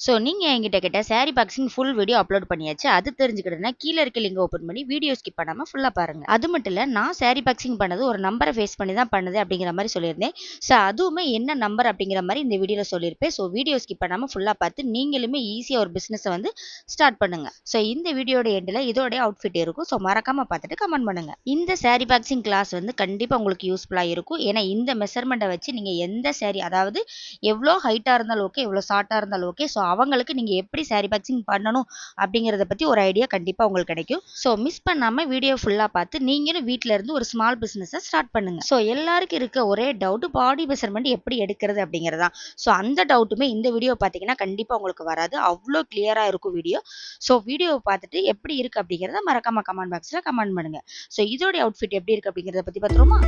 So நீங்கள் என்கிட்ட கிட்ட sorry boxing full video upload பண்ணியாச்சு. அது தெரிஞ்சுக்கிட்டதுனா கீழே இருக்க லிங்க் ஓப்பன் பண்ணி வீடியோ ஸ்கிப் பண்ணாமல் ஃபுல்லாக பாருங்கள் அது மட்டும் இல்லை நான் சாரி பாக்ஸிங் பண்ணது ஒரு நம்பரை ஃபேஸ் பண்ணி தான் பண்ணுது அப்படிங்கிற மாதிரி சொல்லியிருந்தேன். ஸோ அதுவுமே என்ன நம்பர் அப்படிங்கிற மாதிரி இந்த வீடியோவில் சொல்லியிருப்பேன். ஸோ வீடியோ ஸ்கிப் பண்ணாமல் ஃபுல்லாக பார்த்து நீங்களுமே ஈஸியாக ஒரு பிஸ்னஸை வந்து ஸ்டார்ட் பண்ணுங்கள் ஸோ இந்த வீடியோட எண்டில் இதோடைய அவுட்ஃபிட் இருக்கும். ஸோ மறக்காமல் பார்த்துட்டு கமெண்ட் பண்ணுங்கள் இந்த சாரி பாக்ஸிங் கிளாஸ் வந்து கண்டிப்பாக உங்களுக்கு யூஸ்ஃபுல்லாக இருக்கும். ஏன்னா இந்த மெஷர்மெண்ட்டை வச்சு நீங்கள் எந்த சாரி அதாவது எவ்வளோ ஹைட்டாக இருந்தாலும் ஓகே எவ்வளோ ஷார்ட்டாக இருந்தாலும் ஓகே ஸோ அவங்களுக்கு நீங்கள் எப்படி சாரி பாக்ஸிங் பண்ணணும் அப்படிங்கிறத பற்றி ஒரு ஐடியா கண்டிப்பாக உங்களுக்கு கிடைக்கும். ஸோ மிஸ் பண்ணாமல் வீடியோ ஃபுல்லாக பார்த்து நீங்களும் வீட்டில் இருந்து ஒரு ஸ்மால் பிஸ்னஸை ஸ்டார்ட் பண்ணுங்க. ஸோ எல்லாருக்கும் இருக்க ஒரே டவுட் பாடி மெஷர்மெண்ட் எப்படி எடுக்கிறது அப்படிங்கிறதா ஸோ அந்த டவுட்டுமே இந்த வீடியோ பார்த்தீங்கன்னா கண்டிப்பாக உங்களுக்கு வராது. அவ்வளோ கிளியராக இருக்கும் வீடியோ ஸோ வீடியோவை பார்த்துட்டு எப்படி இருக்குது அப்படிங்கிறத மறக்காம கமெண்ட் பாக்ஸில் கமெண்ட் பண்ணுங்க. ஸோ இதோட அவுட்ஃபிட் எப்படி இருக்குது அப்படிங்கிறத பற்றி பார்த்துருமா